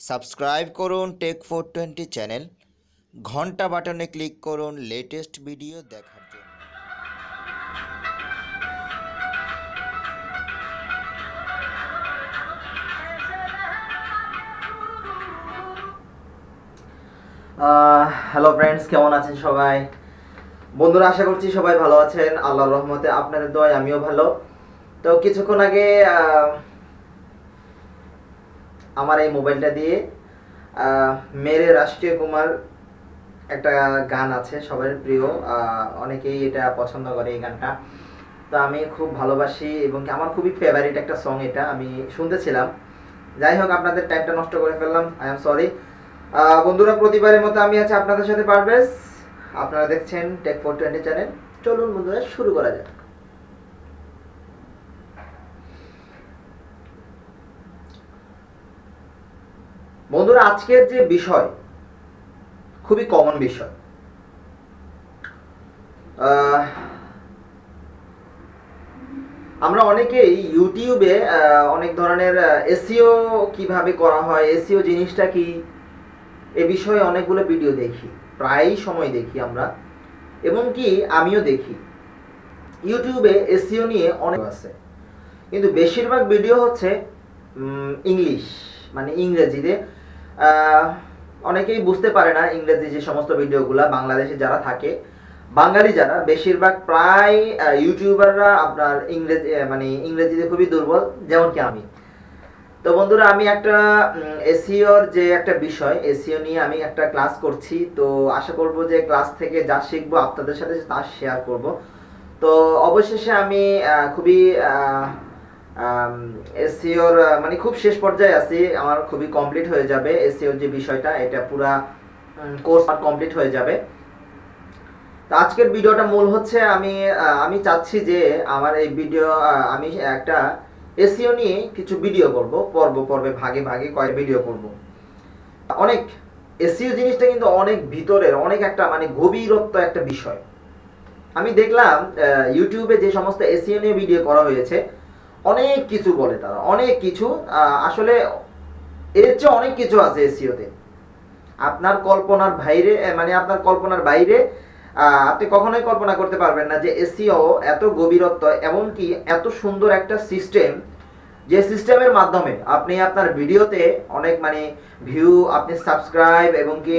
Subscribe করুন take four twenty channel. ঘণ্টা বাটনে ক্লিক করুন লেটেস্ট ভিডিও দেখার জন্য। হ্যালো ফ্রেন্ডস কেমন আছেন সবাই? বন্ধুরা, আশা করছি সবাই ভালো আছেন। আল্লাহর রহমতে আপনাদের দোয়ায় আমিও ভালো। তো কিছুক্ষণ আগে আমার এই মোবাইলটা দিয়ে মেরে রাষ্ট্রীয় কুমার একটা গান আছে সবার প্রিয় অনেকেই এটা পছন্দ করে এই গানটা। তো আমি খুব ভালোবাসি এবং আমার খুবই ফেভারিট একটা সং এটা, আমি শুনতেছিলাম। যাই হোক, আপনাদের টাইমটা নষ্ট করে ফেললাম আই এম সরি বন্ধুরা, প্রতিবারের মতো আমি আছি আপনাদের সাথে পারভেজ। আপনারা দেখছেন টেক ফোর টোয়েন্টি চ্যানেল চলুন বন্ধুরা, শুরু করা যাক। বন্ধুরা, আজকের যে বিষয়, খুবই কমন বিষয়। আমরা অনেকেই ইউটিউবে অনেক ধরনের এসিও কীভাবে করা হয় এসিও জিনিসটা কি, এ বিষয়ে অনেকগুলো ভিডিও দেখি প্রায় সময় দেখি আমরা। এবং কি, আমিও দেখি। ইউটিউবে এসিও নিয়ে অনেক আছে। কিন্তু বেশিরভাগ ভিডিও হচ্ছে ইংলিশ মানে ইংরেজিতে। অনেকেই বুঝতে পারে না ইংরেজি যে সমস্ত ভিডিওগুলা বাংলাদেশে যারা থাকে। বাঙালি যারা, বেশিরভাগ প্রায় ইউটিউবাররা আপনার ইংরেজি মানে ইংরেজিতে খুবই দুর্বল, যেমন কি আমি। তো বন্ধুরা, আমি একটা এসিওর যে একটা বিষয় এসিও নিয়ে আমি একটা ক্লাস করছি। তো আশা করব যে ক্লাস থেকে যা শিখব, আপনাদের সাথে তা শেয়ার করব। তো অবশেষে আমি খুবই এসিওর মানে খুব শেষ পর্যায়ে আছি, আমার খুবই কমপ্লিট হয়ে যাবে এসিওর যে বিষয়টা, এটা পুরা কোর্স কমপ্লিট হয়ে যাবে। তো আজকের ভিডিওটা মূল হচ্ছে আমি আমি চাচ্ছি যে আমার এই ভিডিও আমি একটা এসিও নিয়ে কিছু ভিডিও করব, পর্ব, পর্বে ভাগে ভাগে কয়েক ভিডিও করব। অনেক এসিও জিনিসটা কিন্তু অনেক ভিতরের, অনেক একটা মানে গভীরত্ব একটা বিষয়। আমি দেখলাম ইউটিউবে যে সমস্ত এসিও নিয়ে ভিডিও করা হয়েছে অনেক কিছু বলে তারা, অনেক কিছু আসলে এর চেয়ে অনেক কিছু আছে এসিওতে। আপনার কল্পনার বাইরে মানে আপনার কল্পনার বাইরে আপনি কখনোই কল্পনা করতে পারবেন না যে এসিও এত গভীরত্ব এমনকি এত সুন্দর একটা সিস্টেম, যে সিস্টেমের মাধ্যমে আপনি আপনার ভিডিওতে অনেক মানে ভিউ, আপনি সাবস্ক্রাইব এবং কি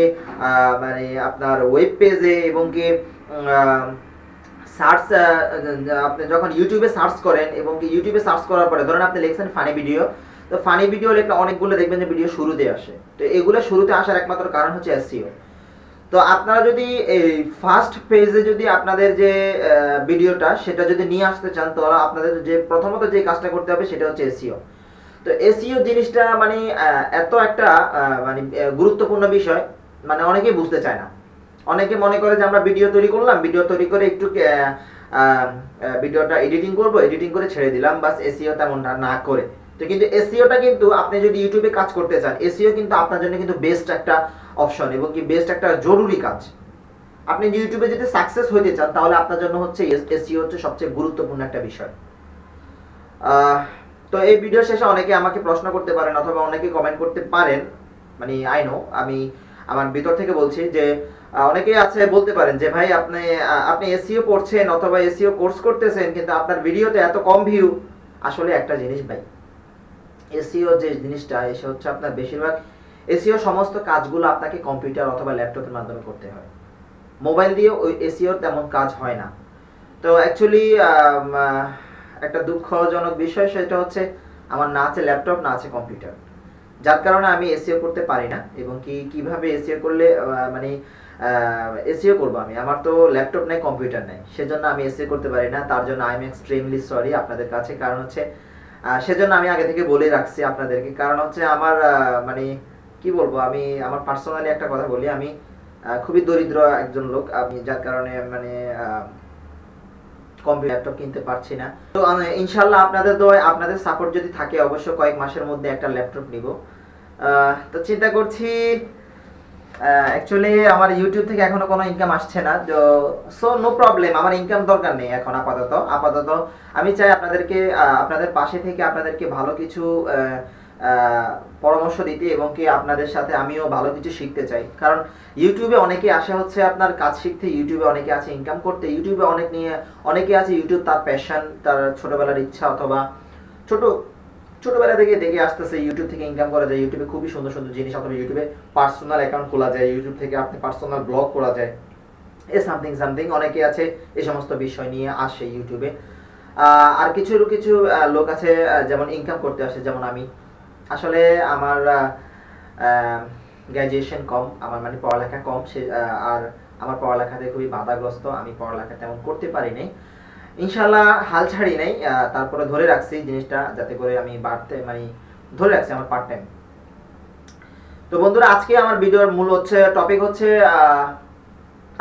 মানে আপনার ওয়েব পেজে এবং কি সার্চ আপনি যখন ইউটিউবে সার্চ করেন এবং ইউটিউবে সার্চ করার পরে, ধরেন আপনি লিখছেন ফানি ভিডিও তো ফানি ভিডিও লিখলে অনেকগুলো দেখবেন যে ভিডিও শুরুতে আসে। তো এগুলো শুরুতে আসার একমাত্র কারণ হচ্ছে এসিও তো আপনারা যদি এই ফার্স্ট পেজে যদি আপনাদের যে ভিডিওটা সেটা যদি নিয়ে আসতে চান, তাহলে আপনাদের যে প্রথমত যে কাজটা করতে হবে সেটা হচ্ছে এসিও তো এসিও জিনিসটা মানে এত একটা মানে গুরুত্বপূর্ণ বিষয় মানে অনেকেই বুঝতে চায় না। অনেকে মনে করে যে আমরা ভিডিও তৈরি করলাম ভিডিও তৈরি করে একটু ভিডিওটা এডিটিং করব এডিটিং করে ছেড়ে দিলাম, বাস এসিও তেমনটা না করে। তো কিন্তু এসিওটা কিন্তু আপনি যদি ইউটিউবে কাজ করতে চান এসিও কিন্তু আপনার জন্য কিন্তু বেস্ট একটা অপশন এবং কি বেস্ট একটা জরুরি কাজ। আপনি ইউটিউবে যদি সাকসেস হইতে চান, তাহলে আপনার জন্য হচ্ছে এসিও হচ্ছে সবচেয়ে গুরুত্বপূর্ণ একটা বিষয়। তো এই ভিডিও শেষে অনেকে আমাকে প্রশ্ন করতে পারেন অথবা অনেকে কমেন্ট করতে পারেন। মানে আই নো আমি আমার ভিতর থেকে বলছি যে অনেকেই আছে বলতে পারেন যে, ভাই, আপনি আপনি এসিও পড়ছেন অথবা এসিও কোর্স করতেছেন, কিন্তু আপনার ভিডিওতে এত কম ভিউ আসলে একটা জিনিস ভাই এসিও যে জিনিসটা এসে হচ্ছে আপনার বেশিরভাগ এসিও সমস্ত কাজগুলো আপনাকে কম্পিউটার অথবা ল্যাপটপের মাধ্যমে করতে হয়। মোবাইল দিয়ে ওই এসিওর তেমন কাজ হয় না। তো অ্যাকচুয়ালি একটা দুঃখজনক বিষয় সেটা হচ্ছে, আমার না আছে ল্যাপটপ, না আছে কম্পিউটার। যার কারণে আমি এসিও করতে পারি না এবং কি, কীভাবে এসিও করলে মানে এসিও করব আমি? আমার তো ল্যাপটপ নেই কম্পিউটার নেই। সেজন্য আমি এসিও করতে পারি না। তার জন্য আই এম এক্সট্রিমলি সরি আপনাদের কাছে। কারণ হচ্ছে সেজন্য আমি আগে থেকে বলে রাখছি আপনাদেরকে। কারণ হচ্ছে আমার মানে কি বলব? আমি, আমার পার্সোনালি একটা কথা বলি। আমি খুবই দরিদ্র একজন লোক। আমি যার কারণে মানে কম্পিউটার ল্যাপটপ কিনতে পারছি না। তো ইনশাল্লাহ আপনাদের দোয়ায়, আপনাদের সাপোর্ট যদি থাকে অবশ্য কয়েক মাসের মধ্যে একটা ল্যাপটপ নিব। তো চিন্তা করছি অ্যাকচুয়ালি আমার ইউটিউব থেকে এখনও কোনো ইনকাম আসছে না। তো সো নো প্রবলেম আমার ইনকাম দরকার নেই এখন আপাতত। আপাতত আমি চাই আপনাদেরকে আপনাদের পাশে থেকে আপনাদেরকে ভালো কিছু পরামর্শ দিতে এবং কি আপনাদের সাথে আমিও ভালো কিছু শিখতে চাই। কারণ ইউটিউবে অনেকে আসে হচ্ছে আপনার কাজ শিখতে ইউটিউবে অনেকে আছে ইনকাম করতে ইউটিউবে অনেক নিয়ে, অনেকে আছে ইউটিউব তার প্যাশন তার ছোটবেলার ইচ্ছা অথবা ছোট ছোটবেলা থেকে দেখে আসতেছে ইউটিউব থেকে ইনকাম করা যায় ইউটিউবে খুবই সুন্দর সুন্দর জিনিস অথবা ইউটিউবে পার্সোনাল অ্যাকাউন্ট খোলা যায় ইউটিউব থেকে আপনি পার্সোনাল ব্লগ করা যায়, এ সামথিং সামথিং অনেকে আছে এই সমস্ত বিষয় নিয়ে আসে ইউটিউবে আর কিছু কিছু লোক আছে যেমন ইনকাম করতে আসে, যেমন আমি। আসলে আমার গ্র্যাজুয়েশন কম, আমার মানে পড়ালেখা কম, সে আর আমার পড়ালেখাতে খুবই বাধাগ্রস্ত, আমি পড়ালেখা তেমন করতে পারি নাই। ইনশাল্লাহ হাল ছাড়ি নাই তারপরে ধরে রাখছি জিনিসটা যাতে করে আমি বাড়তে মানে ধরে রাখছি আমার পার্ট টাইম তো বন্ধুরা, আজকে আমার ভিডিওর মূল হচ্ছে টপিক হচ্ছে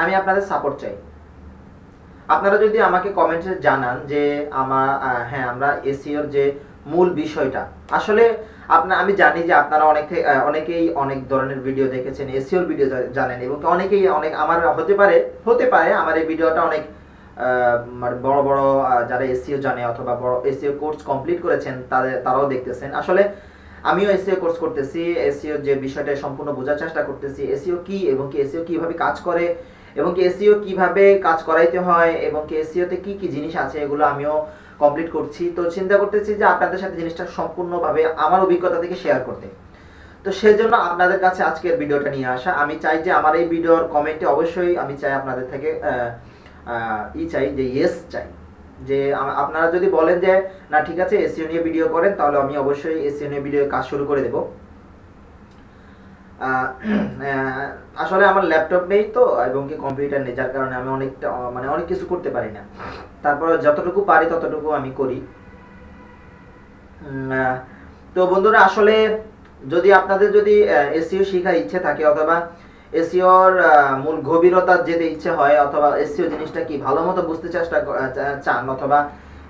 আমি আপনাদের সাপোর্ট চাই। আপনারা যদি আমাকে কমেন্টে জানান যে আমার হ্যাঁ আমরা এসিওর যে মূল বিষয়টা, আসলে আপনার আমি জানি যে আপনারা অনেক অনেকেই অনেক ধরনের ভিডিও দেখেছেন এসিওর ভিডিও জানেন এবং অনেকেই অনেক, আমার হতে পারে হতে পারে, আমার এই ভিডিওটা অনেক মানে বড় বড় যারা এসিও জানে অথবা বড় এসিও কোর্স কমপ্লিট করেছেন, তাদের, তারাও দেখতেছেন। আসলে আমিও এসিও কোর্স করতেছি এসিও যে বিষয়টা সম্পূর্ণ বোঝার চেষ্টা করতেছি এসিও কি এবং কি এসিও কীভাবে কাজ করে এবং কি এসিও কীভাবে কাজ করাইতে হয় এবং কি এসিওতে কি কি জিনিস আছে, এগুলো আমিও কমপ্লিট করছি। তো চিন্তা করতেছি যে আপনাদের সাথে জিনিসটা সম্পূর্ণভাবে আমার অভিজ্ঞতা থেকে শেয়ার করতে। তো সেজন্য আপনাদের কাছে আজকের ভিডিওটা নিয়ে আসা। আমি চাই যে আমার এই ভিডিওর কমেন্টে অবশ্যই আমি চাই আপনাদের থেকে ই চাই, যে ইয়েস চাই। যে আপনারা যদি বলেন যে, না, ঠিক আছে এসিও নিয়ে ভিডিও করেন, তাহলে আমি অবশ্যই এসিও নিয়ে ভিডিও কাজ শুরু করে দেব। আসলে আমার ল্যাপটপ নেই তো, এবং কি কম্পিউটার নেই, যার কারণে আমি অনেকটা মানে অনেক কিছু করতে পারি না। তারপর যতটুকু পারি, ততটুকু আমি করি। তো বন্ধুরা, আসলে যদি আপনাদের যদি এসিও শেখার ইচ্ছে থাকে, অথবা এসিওর মূল গভীরতার যেতে ইচ্ছে হয় অথবা এসিও জিনিসটা কি ভালো মতো বুঝতে চেষ্টা চান অথবা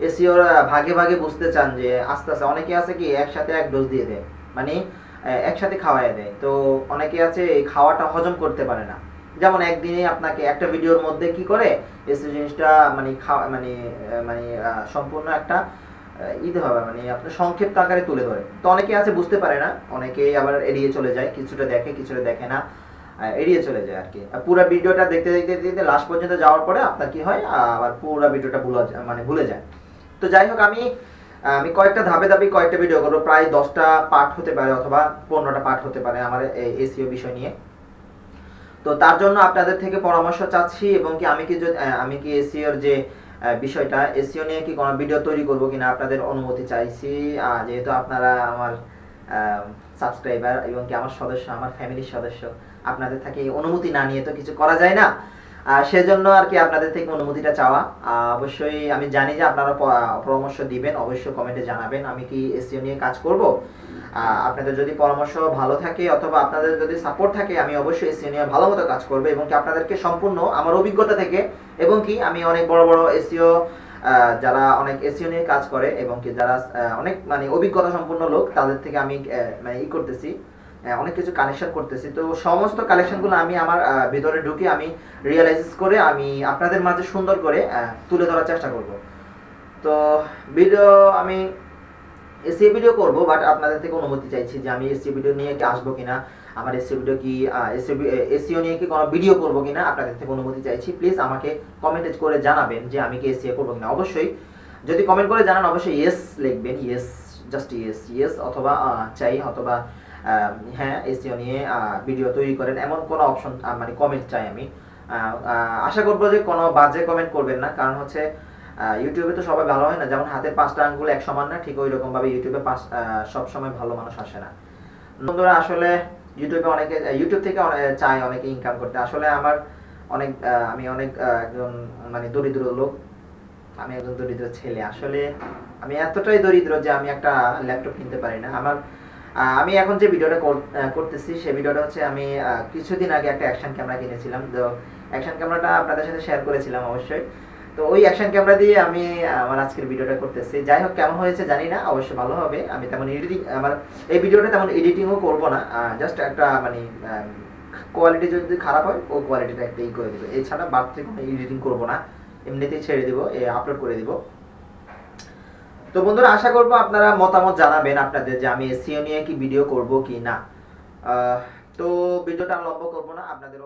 এসিওর ভাগে ভাগে বুঝতে চান যে আস্তে আস্তে অনেকে আছে কি একসাথে এক ডোজ দিয়ে দেয় মানে একসাথে খাওয়াই দেয়। তো অনেকে আছে এই খাওয়াটা হজম করতে পারে না। যেমন একদিনে আপনাকে একটা ভিডিওর মধ্যে কি করে? এসিও জিনিসটা মানে খাওয়া মানে মানে সম্পূর্ণ একটা ঈদ হবে মানে আপনার সংক্ষিপ্ত আকারে তুলে ধরে। তো অনেকে আছে বুঝতে পারে না অনেকে আবার এড়িয়ে চলে যায়, কিছুটা দেখে কিছুটা দেখে না। এড়িয়ে চলে যায় আর কি। পুরো ভিডিওটা দেখতে দেখতে দেখতে লাস্ট পর্যন্ত যাওয়ার পরে আপনার কি হয় আবার পুরো ভিডিওটা ভুলে যায় মানে ভুলে যায়। তো যাই হোক, আমি আমি কয়েকটা ধাপে ধাপে কয়েকটা ভিডিও করব। প্রায় দশটা পার্ট হতে পারে অথবা পনেরোটা পার্ট হতে পারে আমার এসিও বিষয় নিয়ে। তো তার জন্য আপনাদের থেকে পরামর্শ চাচ্ছি এবং কি আমি কি আমি কি এসিওর যে বিষয়টা এসিও নিয়ে কি কোনো ভিডিও তৈরি করব কিনা আপনাদের অনুমতি চাইছি। যেহেতু আপনারা আমার সাবস্ক্রাইবার এবং কি আমার সদস্য, আমার ফ্যামিলির সদস্য, আপনাদের থেকে অনুমতি না নিয়ে তো কিছু করা যায় না। সেজন্য আর কি আপনাদের থেকে অনুমতিটা চাওয়া। অবশ্যই আমি জানি যে আপনারা পরামর্শ দিবেন, অবশ্যই কমেন্টে জানাবেন, আমি কি এসিও নিয়ে কাজ করব? আপনাদের যদি পরামর্শ ভালো থাকে অথবা আপনাদের যদি সাপোর্ট থাকে, আমি অবশ্যই এসিও নিয়ে ভালো মতো কাজ করব এবং কি আপনাদেরকে সম্পূর্ণ আমার অভিজ্ঞতা থেকে এবং কি আমি অনেক বড় বড় এসিও যারা অনেক এসিও নিয়ে কাজ করে এবং কি যারা অনেক মানে অভিজ্ঞতা সম্পন্ন লোক, তাদের থেকে আমি মানে ই করতেছি অনেক কিছু কানেকশন করতেছি। তো সমস্ত কালেকশনগুলো আমি আমার ভিতরে ঢুকে আমি রিয়েলাইজ করে আমি আপনাদের মাঝে সুন্দর করে তুলে ধরার চেষ্টা করব। তো ভিডিও আমি এসি ভিডিও করব বাট আপনাদের থেকে অনুমতি চাইছি যে আমি এসি ভিডিও নিয়ে কি আসব কিনা। আমার এসি ভিডিও কি এসিও নিয়ে কি কোনো ভিডিও করব কিনা? আপনাদের থেকে অনুমতি চাইছি। প্লিজ আমাকে কমেন্ট করে জানাবেন যে আমি কি এসিও করব কিনা। অবশ্যই যদি কমেন্ট করে জানান, অবশ্যই ইয়েস লিখবেন। ইয়েস জাস্ট ইয়েস ইয়েস অথবা চাই অথবা হ্যাঁ এসিও নিয়ে ভিডিও তৈরি করেন। এমন কোনো অপশন মানে কমেন্ট চাই আমি। আশা করব যে কোনো বাজে কমেন্ট করবেন না। কারণ হচ্ছে ইউটিউবে তো সবাই ভালো হয় না। যেমন হাতের পাঁচটা আঙ্গুল এক সমান না, ঠিক ওই রকম ভাবে ইউটিউবে পাঁচ সবসময় ভালো মানুষ আসে না। বন্ধুরা, আসলে ইউটিউবে অনেকে ইউটিউব থেকে চায় অনেকে ইনকাম করতে। আসলে আমার অনেক আমি অনেক একজন মানে দরিদ্র লোক। আমি একজন দরিদ্র ছেলে। আসলে আমি এতটাই দরিদ্র যে আমি একটা ল্যাপটপ কিনতে পারি না। আমার আমি এখন যে ভিডিওটা কর- করতেছি সেই ভিডিওটা হচ্ছে আমি কিছুদিন আগে একটা অ্যাকশন ক্যামেরা কিনেছিলাম। তো অ্যাকশন ক্যামেরাটা আপনাদের সাথে শেয়ার করেছিলাম অবশ্যই। তো ওই অ্যাকশন ক্যামেরা দিয়ে আমি, আমার আজকের ভিডিওটা করতেছি। যাই হোক, কেমন হয়েছে জানি না, অবশ্যই ভালো হবে। আমি তেমন এডিটিং আমার এই ভিডিওটা তেমন এডিটিংও করব না। জাস্ট একটা মানে কোয়ালিটি যদি খারাপ হয়, ও কোয়ালিটিটা একটা ই করে দেবে। এছাড়া বাড়তি কোনো এডিটিং করব না। এমনিতেই ছেড়ে দিব আপলোড করে দিব। তো বন্ধুরা, আশা করব আপনারা মতামত জানাবেন আপনাদের যে আমি এসিও নিয়ে কি ভিডিও করব কি না। তো ভিডিওটা লম্বা করব না আপনাদের